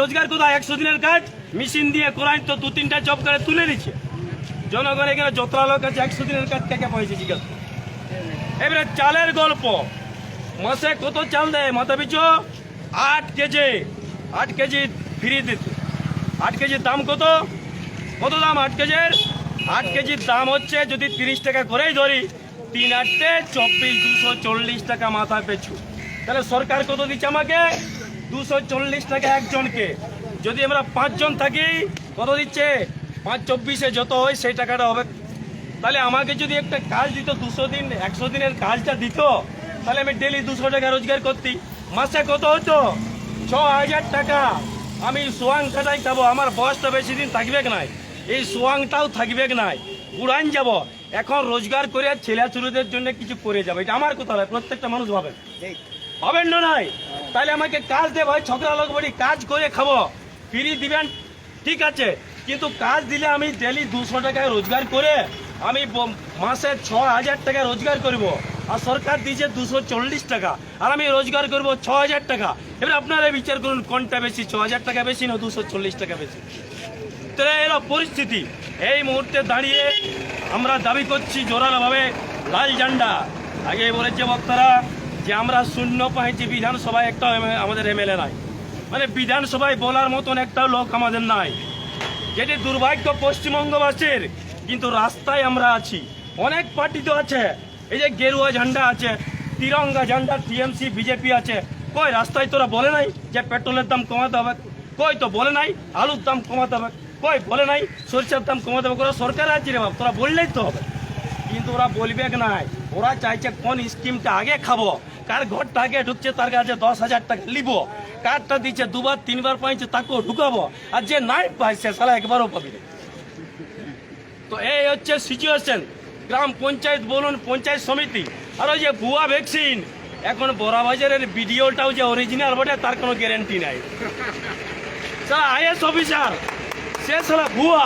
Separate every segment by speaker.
Speaker 1: রোজগার কোথায় একশো দিনের কাজ, মেশিন দিয়ে কোরআন তো দু তিনটা জব করে তুলে নিচ্ছে। জনগণ এখানে যতটা লোক আছে, একশো দিনের কাজ কে কে পাইছে জিজ্ঞাসা এবারে চালের গল্প। মাসে কত চাল দেয় মাথা পিছু? আট কেজি আট কেজি ফ্রি দিত। আট কেজির দাম কত? কত দাম আট কেজির? আট কেজির দাম হচ্ছে যদি তিরিশ টাকা করেই ধরি, তিন আটটে চব্বিশ দুশো চল্লিশ টাকা মাথা পেছু। তাহলে সরকার কত দিচ্ছে আমাকে? দুশো চল্লিশ টাকা একজনকে। যদি আমরা পাঁচজন থাকি কত দিচ্ছে? পাঁচ চব্বিশে যত হয় সেই টাকাটা হবে। তাহলে আমাকে যদি একটা কাজ দিত দুশো দিন একশো দিনের কাজটা দিত তাহলে আমি ডেলি দুশো টাকা রোজগার করতি। মাসে কত হতো? ছ হাজার টাকা। আমি সোয়াং খাটাই খাব আমার বয়সটা বেশি দিন থাকবে নাই? এই সোয়াংটাও থাকবে নাই? উড়ান যাব। এখন রোজগার করে ছেলে চুরুদের জন্য কিছু করে যাবে। এটা আমার কথা নয় প্রত্যেকটা মানুষ ভাবে। হবেন না নাই? তাহলে আমাকে কাজ দে ভাই, ছকরা লোক বলি, কাজ করে খাব। ফ্রি দিবেন? ঠিক আছে। কিন্তু কাজ দিলে আমি ডেলি দুশো টাকায় রোজগার করে আমি মাসে ছ হাজার টাকা রোজগার করব। আর সরকার দিয়েছে দুশো চল্লিশ টাকা। আর আমি রোজগার করব ছ হাজার টাকা। এবার আপনারা বিচার করুন, কোনটা বেশি? ছ হাজার টাকা বেশি না দুশো চল্লিশ টাকা বেশি? তাহলে এলো পরিস্থিতি। এই মুহূর্তে দাঁড়িয়ে আমরা দাবি করছি জোরালোভাবে লাল ঝান্ডা। আগে বলেছে বক্তারা যে আমরা শূন্য পাইছি বিধানসভায় একটা আমাদের এমএলএ নাই। মানে বিধানসভায় বলার মতন একটা লোক আমাদের নাই। যেটি দুর্ভাগ্য পশ্চিমবঙ্গবাসীর, কিন্তু রাস্তায় আমরা আছি। অনেক পার্টি তো আছে। এই যে গেরুয়া ঝান্ডা আছে, তিরঙ্গা ঝান্ডা, টিএমসি, বিজেপি আছে। কই রাস্তায় তোরা বলে নাই যে পেট্রোলের দাম কমাতে হবে? কই তো বলে নাই আলুর দাম কমাতে হবে? কই বলে নাই সরষের দাম কমাতে হবে? ওরা সরকার আছে রে বাপ, তোরা বললেই তো হবে। কিন্তু ওরা বলবে নাই? ওরা চাইছে কোন স্কিমটা আগে খাব? কার ঘরটা আগে ঢুকছে তার কাছে দশ হাজার টাকা লিব। কারটা দিচ্ছে দুবার, তিনবার পাইছে, তাকেও ঢুকাবো। আর যে নাই পাইছে সালা একবারও পাবি তো এই হচ্ছে সিচুয়েশন গ্রাম পঞ্চায়েত বলুন, পঞ্চায়েত সমিতি। আর ওই যে ভুয়া ভ্যাকসিন এখন বড়াবাজারের ভিডিওটাও যে অরিজিনাল বটে, তার কোনো গ্যারেন্টি নাই। স্যার আইএস অফিসার সে সারা ভুয়া।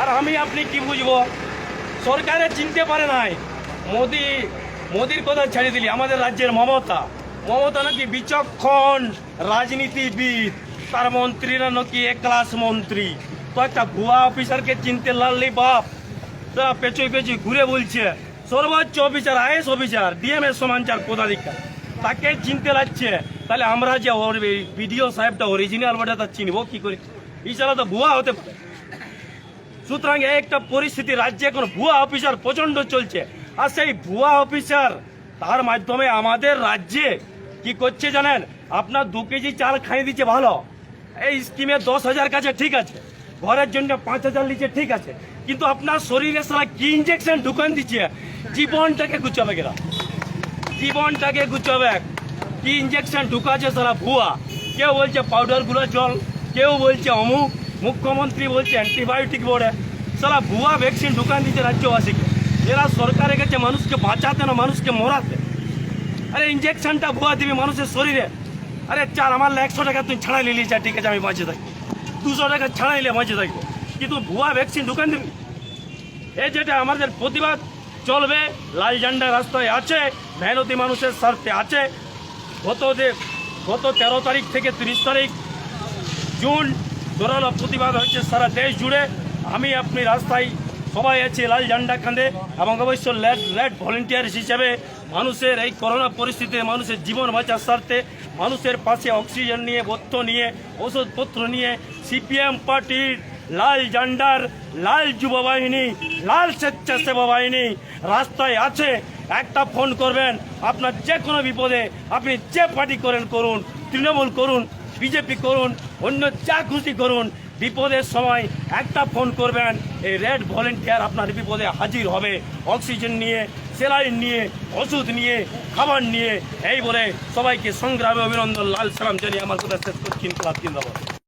Speaker 1: আর আমি, আপনি কি বুঝব? সরকারে চিনতে পারে নাই। মোদি মোদির কথা ছেড়ে দিলি, আমাদের রাজ্যের মমতা। মমতা নাকি বিচক্ষণ রাজনীতিবিদ। তার মন্ত্রীরা নাকি এক ক্লাস মন্ত্রী। তো একটা ভুয়া অফিসারকে চিনতে লাললি বাপ। তারা পেছুই পেছুই ঘুরে বলছে, সর্বোচ্চ অফিসার আইএস অফিসার ডিএমএস সমাঞ্চার পদাধিকার। তাকে চিনতে লাগছে, তাহলে আমরা যে ওর বিডিও সাহেবটা অরিজিনাল বটে, তা চিনবো কি করে? এছাড়া তো ভুয়া হতে পারে। সুতরাং একটা পরিস্থিতি, রাজ্যে এখন ভুয়া অফিসার প্রচণ্ড চলছে। আর সেই ভুয়া অফিসার, তার মাধ্যমে আমাদের রাজ্যে কি করছে জানেন? আপনার দু কেজি চাল খাইয়ে দিচ্ছে, ভালো। এই স্কিমে দশ হাজার কাছে ঠিক আছে, ঘরের জন্য পাঁচ হাজার নিচে ঠিক আছে, কিন্তু আপনার শরীরে সারা কি ইঞ্জেকশন ঢুকান দিচ্ছে? জীবনটাকে গুছাবে গেলা জীবনটাকে গুছাবে। কি ইঞ্জেকশন ঢুকাছে সারা ভুয়া? কেউ বলছে পাউডারগুলো জল, কেউ বলছে অমুক। মুখ্যমন্ত্রী বলছে অ্যান্টিবায়োটিক বোর্ডে সারা ভুয়া ভ্যাকসিন ঢুকান দিচ্ছে রাজ্যবাসীকে। এরা সরকারের কাছে মানুষকে বাঁচাতে না মানুষকে মরাতে আরে ইঞ্জেকশনটা ভুয়া দিবি মানুষের শরীরে আরে চার আমার একশো টাকা তুই ছাড়াই নিলি যা ঠিক আছে আমি বাঁচে থাকি দুশো টাকা ছাড়াইলে বাঁচে থাকব কিন্তু ভুয়া ভ্যাকসিন ঢুকান দিবি এই যেটা আমাদের প্রতিবাদ চলবে লাল ঝান্ডা রাস্তায় আছে মেহনতি মানুষের স্বার্থে আছে গত যে গত তেরো তারিখ থেকে তিরিশ তারিখ জুন জোরালো প্রতিবাদ হয়েছে সারা দেশ জুড়ে আমি আপনি রাস্তায় সবাই আছে লাল ঝান্ডা কাঁধে এবং অবশ্য লেড রেড ভলেন্টিয়ার হিসেবে মানুষের এই করোনা পরিস্থিতিতে মানুষের জীবন বাঁচার স্বার্থে মানুষের পাশে অক্সিজেন নিয়ে, বত্ত নিয়ে ওষুধপত্র নিয়ে সিপিএম পার্টির লাল ঝান্ডার লাল যুব বাহিনী লাল স্বেচ্ছাসেবা বাহিনী রাস্তায় আছে। একটা ফোন করবেন, আপনার যে কোনো বিপদে আপনি যে পার্টি করেন করুন, তৃণমূল করুন, বিজেপি করুন, অন্য যা খুশি করুন, বিপদের সময় একটা ফোন করবেন। এই রেড ভলেন্টিয়ার আপনার বিপদে হাজির হবে। অক্সিজেন নিয়ে সেলাইন নিয়ে, ওষুধ নিয়ে, খাবার নিয়ে, এই বলে সবাইকে সংগ্রামে অভিনন্দন, লাল সালাম জানিয়ে আমার কথা শেষ করছি। ইনকলাব জিন্দাবাদ